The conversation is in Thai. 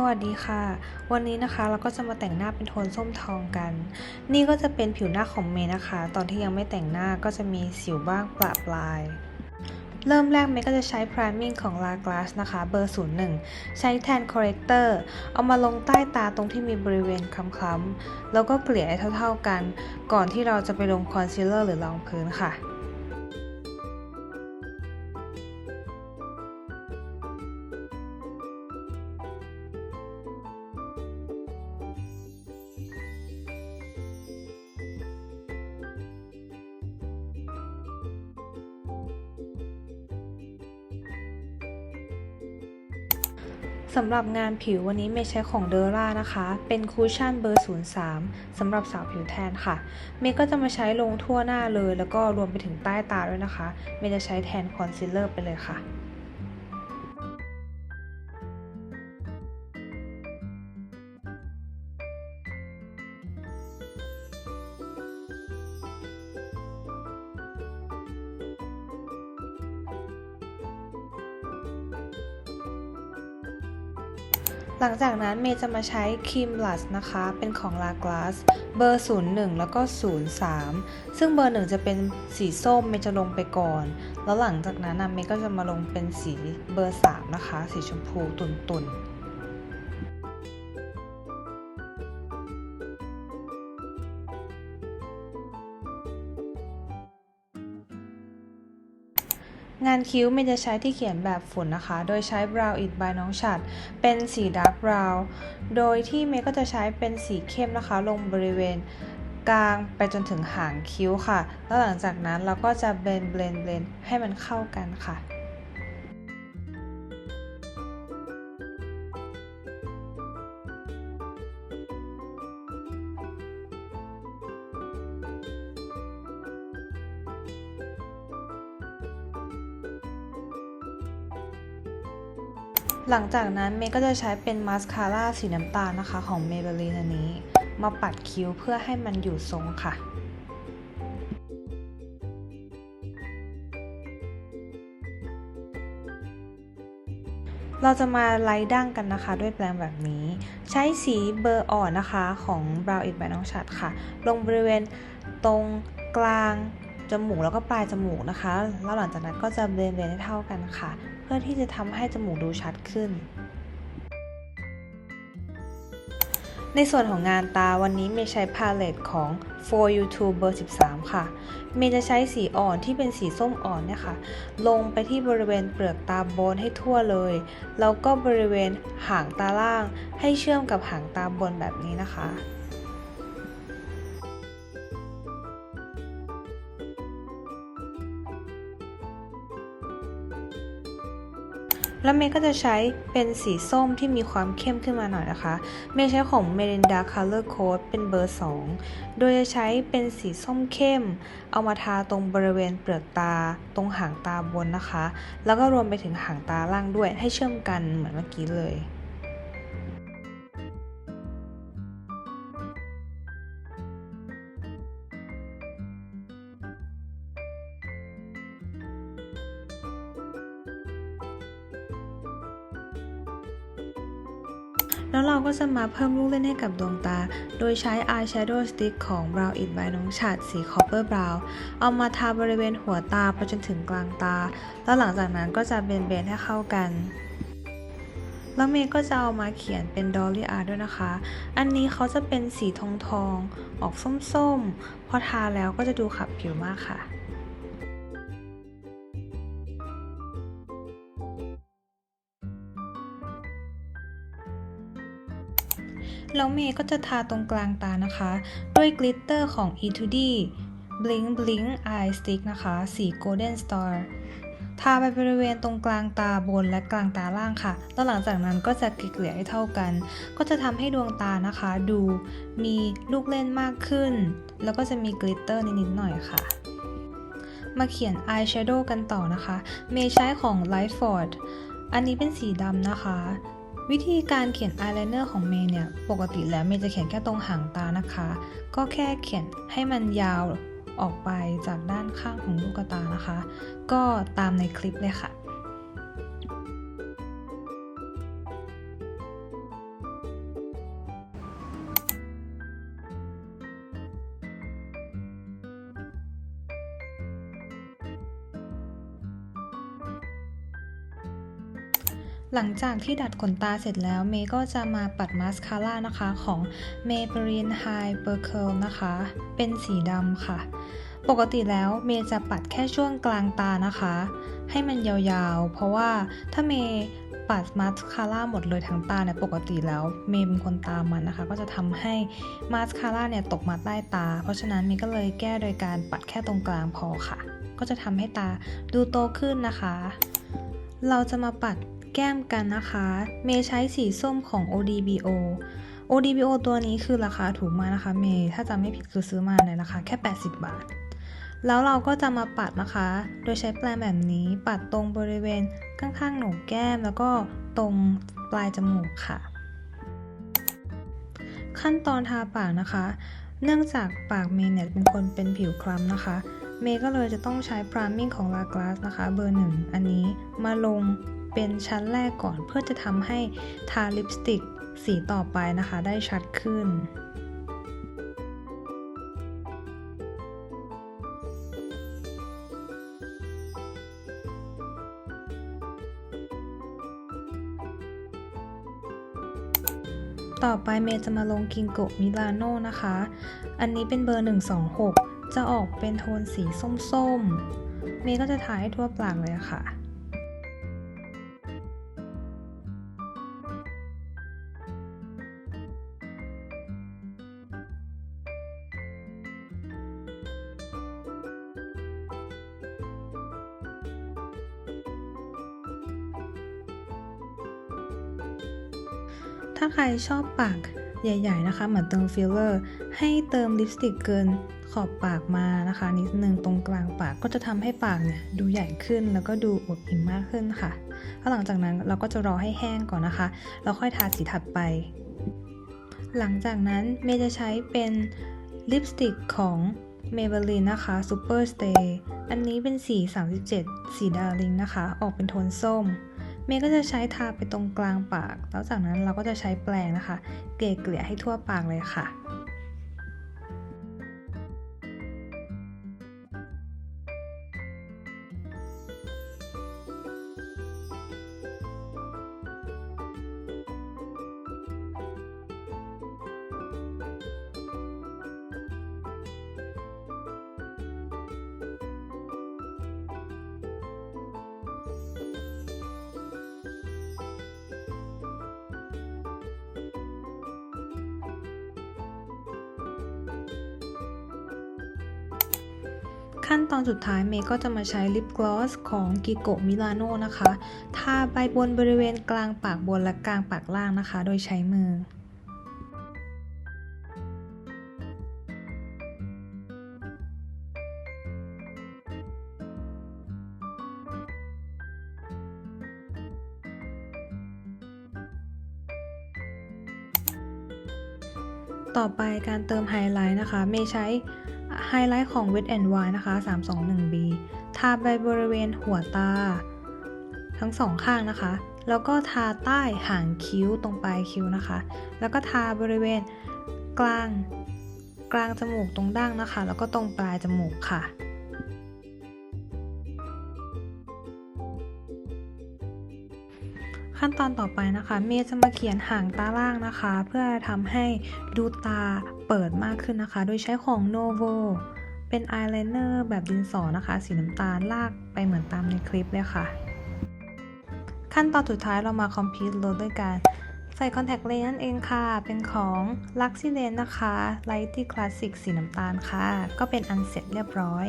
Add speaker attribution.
Speaker 1: สวัสดีค่ะ วันนี้นะคะเราก็จะมาแต่งหน้าเป็นโทนส้มทองกัน นี่ก็จะเป็นผิวหน้าของเมย์นะคะ ตอนที่ยังไม่แต่งหน้าก็จะมีสิวบ้างประปราย เริ่มแรกเมย์ก็จะใช้ priming ของ La Glace นะคะ เบอร์ 01 ใช้แทน corrector เอามาลงใต้ตาตรงที่มีบริเวณคล้ำๆแล้วก็เกลี่ยให้เท่าๆกัน ก่อนที่เราจะไปลง concealer หรือรองพื้นค่ะ สำหรับงานผิววันนี้เมย์ใช้ของเดอร่านะคะ เป็นคูชั่นเบอร์ 03สำหรับสาวผิวแทนค่ะ เมย์ก็จะมาใช้ลงทั่วหน้าเลย แล้วก็รวมไปถึงใต้ตาด้วยนะคะ เมย์จะใช้แทนคอนซีลเลอร์ไปเลยค่ะ หลังจากนั้นเมย์จะมาใช้ครีมบลัชนะคะ เป็นของ La Glace เบอร์ 01 แล้วก็ 03 ซึ่งเบอร์ 1 จะเป็นสีส้มเมย์จะลงไปก่อน แล้วหลังจากนั้นเมย์ก็จะมาลงเป็นสีเบอร์ 3 นะคะ สีชมพูตุ่นๆ งานคิ้วเมย์จะใช้ที่เขียนแบบฝุ่นนะคะ โดยใช้ Brow It by น้องฉัด เป็นสี Dark brow โดยที่เมย์ก็จะใช้เป็นสีเข้มนะคะ ลงบริเวณกลางไปจนถึงหางคิ้วค่ะ แล้วหลังจากนั้นเราก็จะเบลนเบลนเบลนให้มันเข้ากันค่ะ หลังจากนั้นเมย์ก็จะใช้เป็นมาสคาร่าสีน้ำตาลนะคะของ Maybelline อันนี้ มาปัดคิ้วเพื่อให้มันอยู่ทรงค่ะเราจะมาไล่ดั้งกันนะคะด้วยแปรงแบบนี้ ใช้สีเบอร์อ่อนนะคะของ Brow It by น้องชัดค่ะ ลงบริเวณตรงกลางจมูกแล้วก็ปลายจมูกนะคะ แล้วหลังจากนั้นก็จะเบลนๆให้เท่ากันค่ะ พื่อที่จะทำให้จมูกดูชัดขึ้น ในส่วนของงานตาวันนี้เมย์ใช้พาเลตของ For You t u b e เบอร์ 13 ค่ะ เมย์จะใช้สีอ่อนที่เป็นสีส้มอ่อนเนี่ยค่ะ ลงไปที่บริเวณเปลือกตาบนให้ทั่วเลย แล้วก็บริเวณหางตาล่างให้เชื่อมกับหางตาบนแบบนี้นะคะ แล้วเมย์ก็จะใช้เป็นสีส้มที่มีความเข้มขึ้นมาหน่อยนะคะ เมย์ใช้ของ Melinda Color Code เป็นเบอร์ 2 โดยจะใช้เป็นสีส้มเข้ม เอามาทาตรงบริเวณเปลือกตา ตรงหางตาบนนะคะ แล้วก็รวมไปถึงหางตาล่างด้วยให้เชื่อมกันเหมือนเมื่อกี้เลย แล้วเราก็จะมาเพิ่มลูกเล่นให้กับดวงตา โดยใช้ eyeshadow stick ของ Brow It by น้องฉัดสี Copper Brown เอามาทาบริเวณหัวตาไปจนถึงกลางตา แล้วหลังจากนั้นก็จะเบนๆให้เข้ากันแล้วเมย์ก็จะเอามาเขียนเป็น Dolly Art ด้วยนะคะ อันนี้เขาจะเป็นสีทองทองๆออกส้มๆ พอทาแล้วก็จะดูขับผิวมากค่ะ แล้วเมย์ก็จะทาตรงกลางตานะคะ ด้วยกลิตเตอร์ของ E2D Blink Blink Eye Stick นะคะ สี Golden Star ทาไปบริเวณตรงกลางตาบนและกลางตาล่างค่ะ แล้วหลังจากนั้นก็จะเกลี่ยให้เท่ากัน ก็จะทำให้ดวงตานะคะ ดูมีลูกเล่นมากขึ้น แล้วก็จะมีกลิตเตอร์นิดๆหน่อยค่ะ มาเขียน eyeshadow กันต่อนะคะ เมย์ใช้ของ Lightford อันนี้เป็นสีดำนะคะ วิธีการเขียนอายไลเนอร์ของเมย์เนี่ย ปกติแล้วเมย์จะเขียนแค่ตรงหางตานะคะ ก็แค่เขียนให้มันยาวออกไปจากด้านข้างของลูกตานะคะ ก็ตามในคลิปเลยค่ะ หลังจากที่ดัดขนตาเสร็จแล้วเมย์ก็จะมาปัดมาสคาร่านะคะของ Maybelline Hyper Curl นะคะ เป็นสีดำค่ะ ปกติแล้วเมย์จะปัดแค่ช่วงกลางตานะคะ ให้มันยาวๆ เพราะว่าถ้าเมย์ปัดมาสคาร่าหมดเลยทั้งตาเนี่ยปกติแล้วเมย์เป็นคนตามันนะคะ ก็จะทำให้มาสคาร่าเนี่ยตกมาใต้ตา เพราะฉะนั้นเมย์ก็เลยแก้โดยการปัดแค่ตรงกลางพอค่ะ ก็จะทำให้ตาดูโตขึ้นนะคะ เราจะมาปัด แก้มกันนะคะ เมย์ใช้สีส้มของ ODBO ODBO ตัวนี้คือราคาถูกมากนะคะ เมย์ถ้าจำไม่ผิดคือซื้อมาในราคาแค่ 80 บาท แล้วเราก็จะมาปัดนะคะ โดยใช้แปรงแบบนี้ปัดตรงบริเวณข้างๆโหนกแก้ม แล้วก็ตรงปลายจมูกค่ะ ขั้นตอนทาปากนะคะ เนื่องจากปากเมย์เนี่ยเป็นคนเป็นผิวคล้ำนะคะเมย์ก็เลยจะต้องใช้ priming ของ La Glace นะคะ เบอร์หนึ่งอันนี้มาลง เป็นชั้นแรกก่อนเพื่อจะทำให้ทาลิปสติกสีต่อไปนะคะได้ชัดขึ้นต่อไปเมย์จะมาลงกิงโกมิลานโนนะคะ อันนี้เป็นเบอร์ 126 จะออกเป็นโทนสีส้มๆ เมย์ก็จะทาให้ทั่วปากเลยค่ะ ถ้าใครชอบปากใหญ่ ๆ นะคะเหมือนเติมฟิลเลอร์ ให้เติมลิปสติกเกินขอบปากมานะคะ นิดนึงตรงกลางปากก็จะทำให้ปากเนี่ยดูใหญ่ขึ้นแล้วก็ดูอวบอิ่มมากขึ้นค่ะแล้วหลังจากนั้นเราก็จะรอให้แห้งก่อนนะคะ แล้วค่อยทาสีถัดไป หลังจากนั้นเมย์จะใช้เป็นลิปสติกของ Maybelline นะคะ Super Stay อันนี้เป็นสี 37 สีดาริงนะคะ ออกเป็นโทนส้ม เมย์ก็จะใช้ทาไปตรงกลางปาก แล้วจากนั้นเราก็จะใช้แปรงนะคะ เกลี่ยเกลี่ยให้ทั่วปากเลยค่ะ ขั้นตอนสุดท้ายเมย์ก็จะมาใช้ลิปกลอสของกิโกมิลานโนนะคะทาไปบนบริเวณกลางปากบนและกลางปากล่างนะคะ โดยใช้มือต่อไปการเติมไฮไลท์นะคะ เมย์ใช้ ไฮไลท์ของ Wet n Wild นะคะ 321B ทาไปบริเวณหัวตา ทั้งสองข้างนะคะ แล้วก็ทาใต้หางคิ้วตรงปลายคิ้วนะคะ แล้วก็ทาบริเวณกลางกลางจมูกตรงดั้งนะคะ แล้วก็ตรงปลายจมูกค่ะ ขั้นตอนต่อไปนะคะ เมย์จะมาเขียนหางตาล่างนะคะ เพื่อทำให้ดูตาเปิดมากขึ้นนะคะ โดยใช้ของ Novo เป็นอายไลเนอร์แบบดินสอนะคะ สีน้ำตาลลากไปเหมือนตามในคลิปเลยค่ะ ขั้นตอนสุดท้ายเรามาคอมพิวต์ลดด้วยการใส่คอนแทคเลนส์นั่นเองค่ะ เป็นของ l u x i l e n นะคะ Lighty Classic สีน้ำตาลค่ะ ก็เป็นอันเสร็จเรียบร้อย